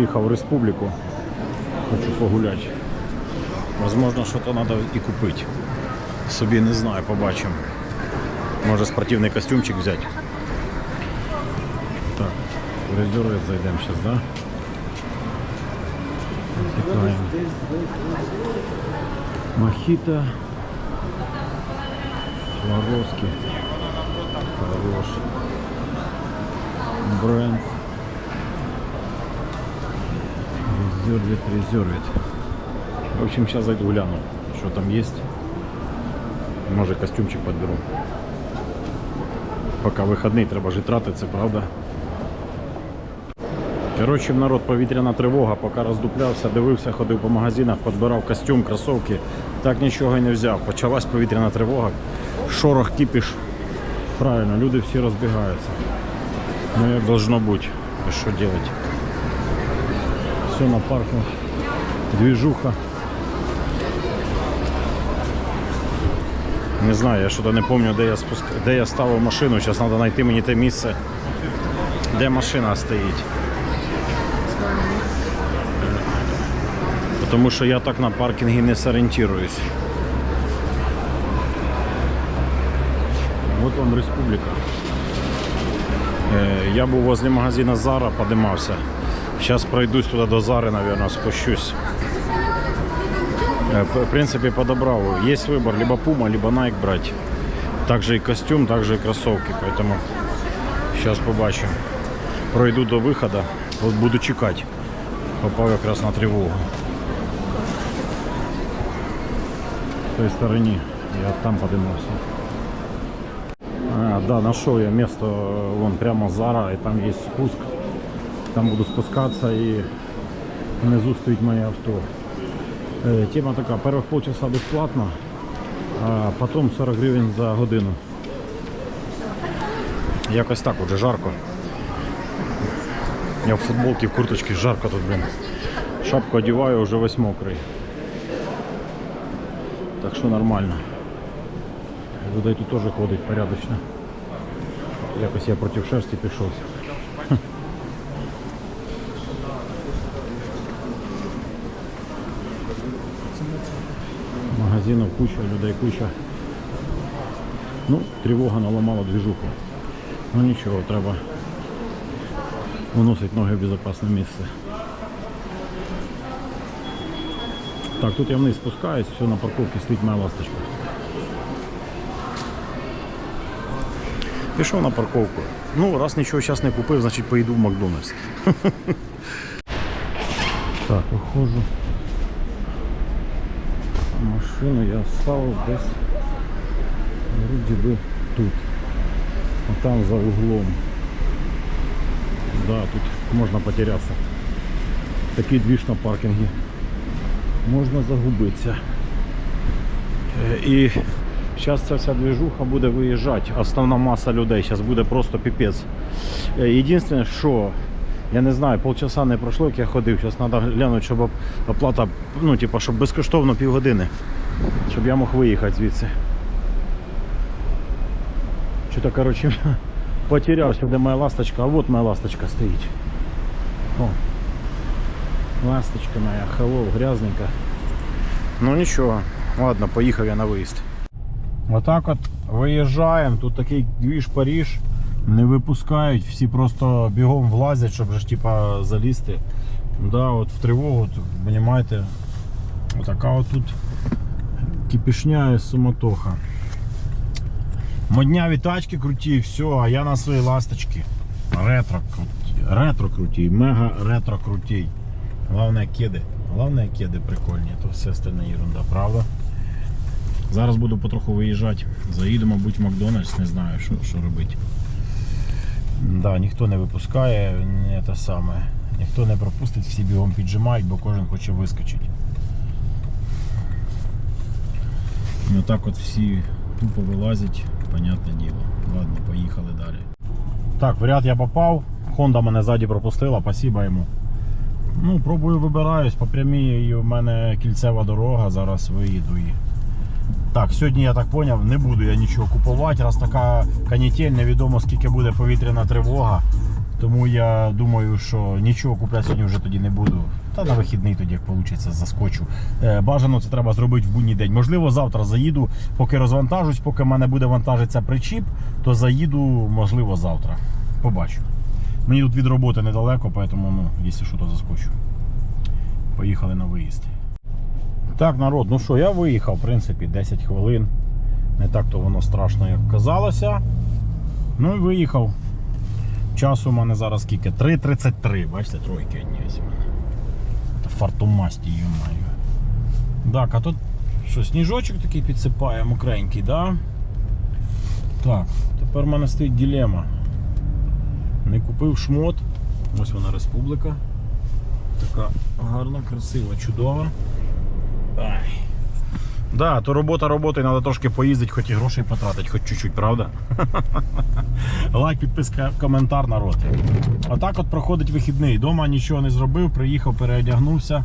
Приїхав в республіку. Хочу погуляти. Возможно, що то треба і купити. Собі не знаю, побачимо. Може спортивний костюмчик взяти. Так, в резервет зайдемо зараз, да? Тікаємо. Мохито. Сваровский. Хорош. Бренд. Резервит, резервит. В общем, сейчас зайду гляну, что там есть. Может костюмчик подберу. Пока вихідний, треба ж тратиться, правда? Коротше, народ, повітряна тривога, поки роздуплявся, дивився, ходив по магазинах, підбирав костюм, кросовки. Так нічого і не взяв. Почалась повітряна тривога. Шорох кипіш. Правильно, люди всі розбігаються. Ну як должно бути. Що робити? Все на парку. Движуха. Не знаю, я що-то не пам'ятаю, де я спуск... де я ставив машину. Зараз треба знайти мені те місце, де машина стоїть. Тому що я так на паркінгі не сорієнтуюсь. Вот вам республіка. Е, Я був возле магазина Зара, подимався. Зараз пройдусь туди до Зари, мабуть, спущусь. Е, п- В принципі, подобрав. Є вибір, либо Puma, либо Nike брати. Также і костюм, также і кроссовки. Поэтому зараз побачимо. Пройду до виходу, от буду чекати. Попав якраз на тривогу. В той стороні. Я там подимався. А, да, нашел я место, э, вон прямо Зара, и там есть спуск. Там буду спускаться и внизу стоит мое авто. Э, тема такая, первых полчаса бесплатно, а потом 40 гривен за годину. Якось так уже жарко. Я в футболке, в курточке, жарко тут, блин. Шапку одеваю, уже весь мокрый. Так что нормально. Людей тут теж ходить порядочно. Якось я проти шерсті пішов. Магазинів куча, людей куча. Ну, тривога наламала движуху. Ну нічого, треба виносити ноги в безпечне місце. Так, тут я вниз спускаюсь, все на парковці стоїть моя ласточка. Пішов на парковку. Ну, раз нічого зараз не купив, значить поїду в Макдональдс. Так, виходжу. Машину я ставив десь вроді би тут. А там за углом. Да, тут можна потерятися. Такий двіж на паркінгі. Можна загубитися. Е, І зараз ця вся движуха буде виїжджати. Основна маса людей зараз буде просто піпець. Е, Єдине, що я не знаю, полчаса не пройшло, як я ходив. Зараз треба глянути, щоб оплата, ну, типу, щоб безкоштовно півгодини. Щоб я мог виїхати звідси. Що-то, коротше, потерявся, де моя ласточка, а от моя ласточка стоїть. О. Ласточка моя, hello, грязненька. Ну нічого, ладно, поїхав я на виїзд. Отак от виїжджаємо, тут такий двіж Паріж, не випускають, всі просто бігом влазять, щоб ж типа залізти. Да, от в тривогу, понімаєте, отака от тут кипішня і суматоха. Модняві тачки круті, все, а я на своїй ласточці. Ретро круті, ретро круті, мега ретро круті. Главное кеди. Главное кеди прикольні, то все остальне ерунда, правда? Зараз буду потроху виїжджати. Заїду, мабуть, в Макдональдс, не знаю, що, що робити. Да, ніхто не випускає, не те саме. Ніхто не пропустить, всі бігом піджимають, бо кожен хоче вискочити. І отак от всі тупо вилазять, понятне діло. Ладно, поїхали далі. Так, в ряд я попав. Honda мене ззаді пропустила, спасибо йому. Ну, пробую вибираюсь по прямій, в мене кільцева дорога, зараз виїду і. Так, сьогодні я так зрозумів, не буду я нічого купувати, раз така канітель, невідомо скільки буде повітряна тривога. Тому я думаю, що нічого купляти сьогодні вже тоді не буду. Та на вихідний тоді, як вийде, заскочу. Е, Бажано це треба зробити в будній день. Можливо, завтра заїду, поки розвантажусь, поки в мене буде вантажитися причіп, то заїду, можливо, завтра. Побачу. Мені тут від роботи недалеко, тому, ну, якщо що, то заскочу. Поїхали на виїзд. Так, народ, ну що, я виїхав, в принципі, 10 хвилин. Не так то воно страшно, як казалося. Ну і виїхав. Часу у мене зараз скільки? 3.33. Бачите, тройки одні ось у мене. Фартумасті, йомаю. Так, а тут що, сніжочок такий підсипає, мокренький, да? Так, тепер в мене стоїть дилема. Не купив шмот. Ось вона республіка. Така гарна, красива, чудова. Да, то робота роботою, треба трошки поїздити, хоч і грошей потратити, хоч чуть-чуть, правда? Лайк, підписка, коментар, народ. Отак от проходить вихідний. Дома нічого не зробив, приїхав, переодягнувся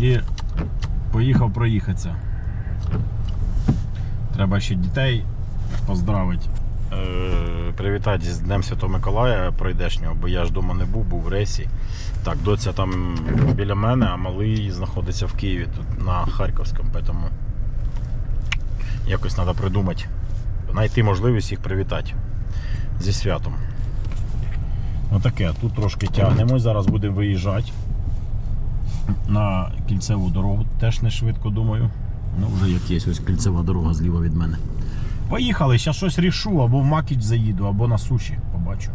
і поїхав проїхатися. Треба ще дітей поздравити. Е, привітати з Днем Святого Миколая пройдешнього, бо я ж вдома не був, був в рейсі. Так, доця там біля мене, а малий знаходиться в Києві тут на Харківському, тому якось треба придумати, знайти можливість їх привітати зі святом. Отаке, тут трошки тягнемось, зараз будемо виїжджати на кільцеву дорогу, теж не швидко думаю. Ну, вже як є, ось кільцева дорога зліва від мене. Поїхали, зараз щось рішу, або в Макіч заїду, або на суші, побачу.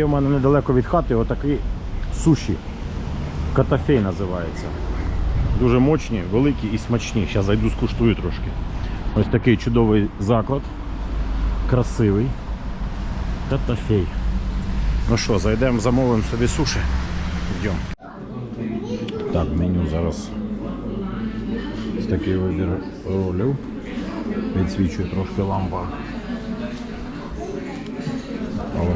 Є в мене недалеко від хати отакий суші. Катафей називається. Дуже мощні, великі і смачні. Зараз зайду скуштую трошки. Ось такий чудовий заклад. Красивий. Катафей. Ну що, зайдемо, замовимо собі суші. Йдемо. Так, меню зараз. Ось такий вибір ролів. Відсвічує трошки лампа.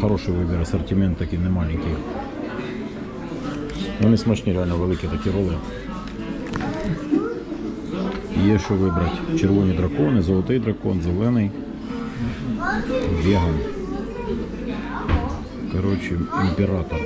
Хороший вибір, асортимент такий не маленький. Вони смачні, реально великі такі роли. Є що вибрати. Червоні дракони, золотий дракон, зелений, веган. Коротше, імператор.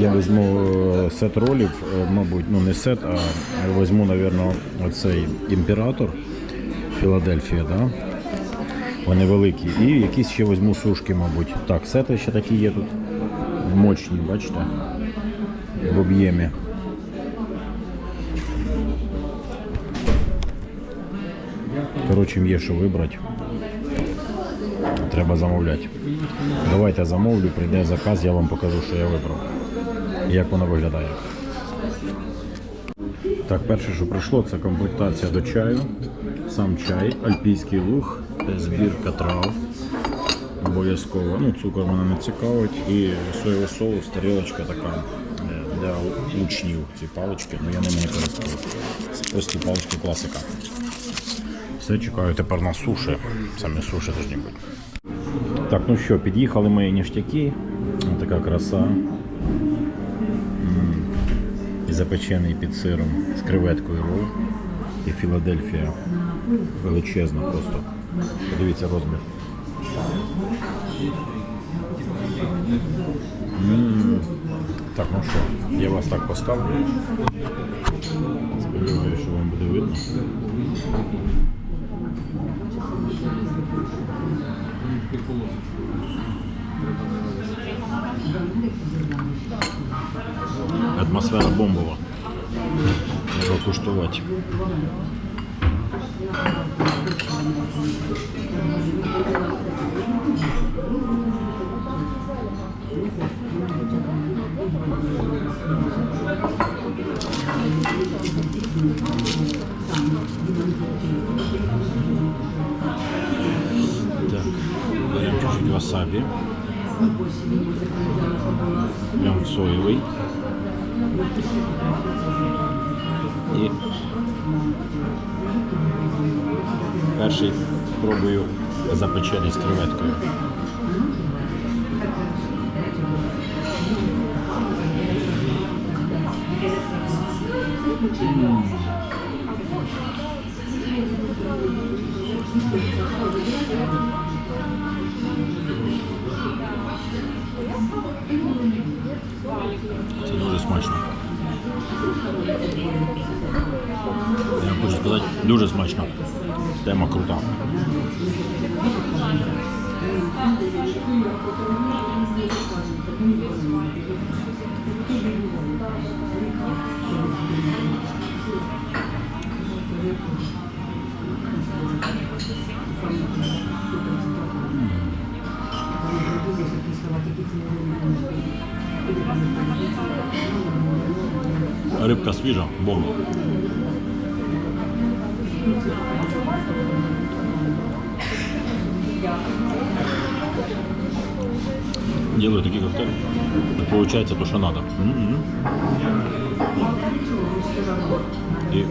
Я візьму е, сет ролів, е, мабуть, ну не сет, а візьму, мабуть, оцей імператор Філадельфія, да? Вони великі. І якісь ще візьму сушки, мабуть. Так, сети ще такі є тут. Мощні, бачите? В об'ємі. Коротше, є що вибрати. Треба замовляти. Давайте замовлю, прийде заказ, я вам покажу, що я вибрав. Як воно виглядає. Так, перше, що прийшло, це комплектація до чаю. Сам чай, альпійський луг, збірка трав. Обов'язково. Ну, цукор мене не цікавить. І соєвий соус, тарілочка така е, для учнів. Ці палички, ну я ними не користуюсь. Ось ці палички класика. Все, чекаю тепер на суші. Самі суші повинні бути. Так, ну що, під'їхали мої ніштяки. Така краса. І запечений під сиром з креветкою. І Філадельфія. Величезна просто. Подивіться розмір. М, Так, ну що, я вас так поставлю. Сподіваюся, що вам буде видно. Атмосфера бомбова. Треба куштувати. Так, беремо чуть-чуть васабі. Перший пробую запечений з креветкою. Це дуже смачно. Я хочу сказати, дуже смачно. Тема крута. Рибка свіжа, бомба. Делаю такие коктейли. Получается то, что надо. М-м. И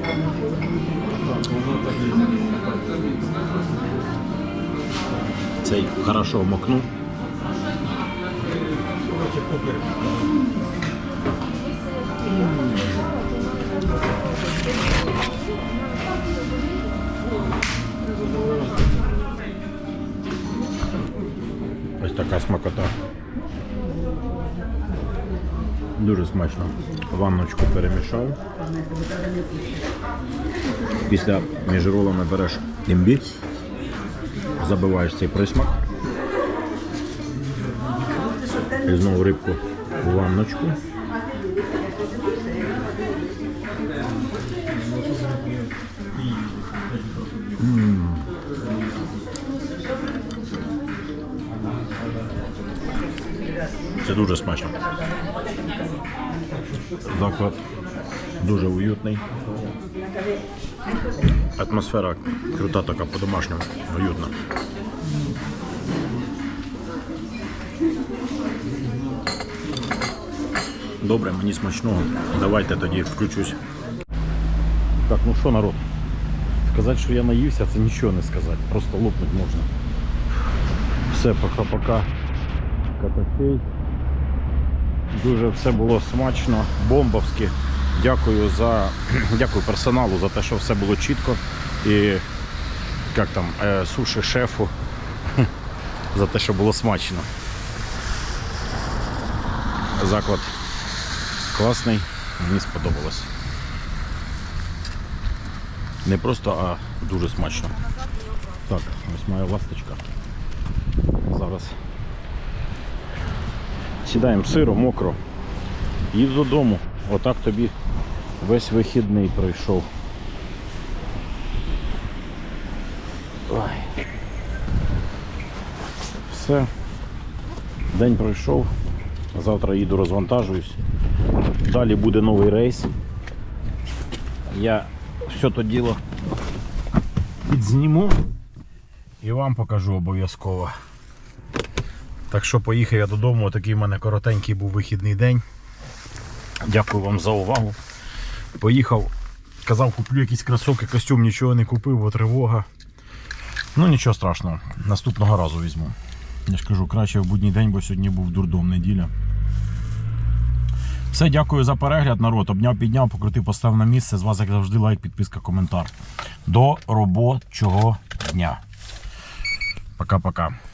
цей хорошо вмокнув. Ось така смакота. Дуже смачно. Ванночку перемішав. Після між ролами береш імбір, забиваєш цей присмак. І знову рибку в ванночку. Це дуже смачно. Заклад дуже уютний. Атмосфера крута така по-домашньому, уютна. Добре, мені смачного. Давайте тоді включусь. Так, ну що, народ? Сказати, що я наївся, це нічого не сказати. Просто лопнуть можна. Все, пока-пока. Катафей. Дуже все було смачно, бомбовськи. Дякую за дякую персоналу за те, що все було чітко. І як там, е, суші шефу за те, що було смачно. Заклад класний, мені сподобалось. Не просто, а дуже смачно. Так, ось моя ласточка. Зараз Сідаємо сиро, мокро. Їду додому. Отак тобі весь вихідний пройшов. Ой. Все. День пройшов. Завтра їду розвантажуюсь. Далі буде новий рейс. Я все то діло підзніму і вам покажу обов'язково. Так що поїхав я додому, такий в мене коротенький був вихідний день. Дякую вам за увагу. Поїхав, казав, куплю якісь кросовки, костюм, нічого не купив, бо тривога. Ну нічого страшного, наступного разу візьму. Я ж кажу, краще в будній день, бо сьогодні був дурдом неділя. Все, дякую за перегляд, народ. Обняв, підняв, покрутив, поставив на місце. З вас, як завжди, лайк, підписка, коментар. До робочого дня. Пока-пока.